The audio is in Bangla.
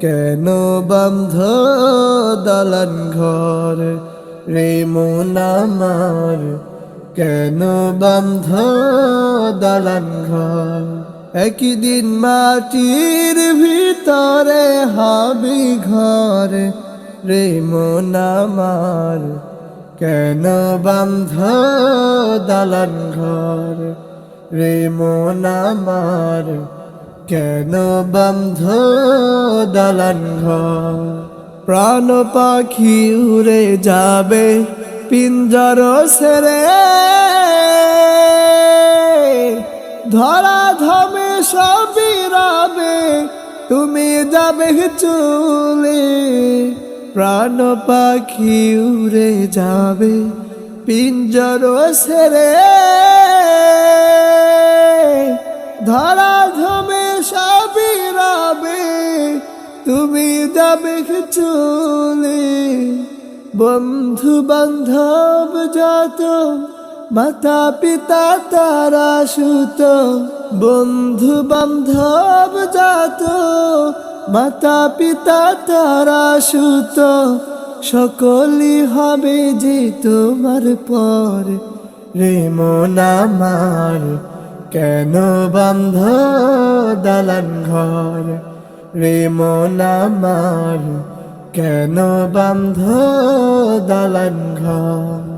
কেন বন্ধ দলন ঘর? রে মন আমার, কেন বন্ধ দলন ঘর? একদিন মাটির ভিতরে হবে ঘর। রে মন আমার, কেন বন্ধ দলন ঘর? রে মন আমার কেন বন্ধ দলন প্রাণ পাখি উড়ে যাবে, পিঞ্জর সেরে। ধরা ধমে সবই রবে তুমি যাবে চলে। প্রাণ পাখি উড়ে যাবে, পিঞ্জর সেরে। ধরা রবে তুমি যাবে চলে। বন্ধু বান্ধব যত মাতা পিতা তারা সুত। বন্ধু বান্ধব যত মাতা পিতা তারা সুত। সকলই হবে যে তোমার পর, রে মন আমার। কেন বন্ধ দালান ঘর? রে মন কেন বন্ধ দালান ঘর?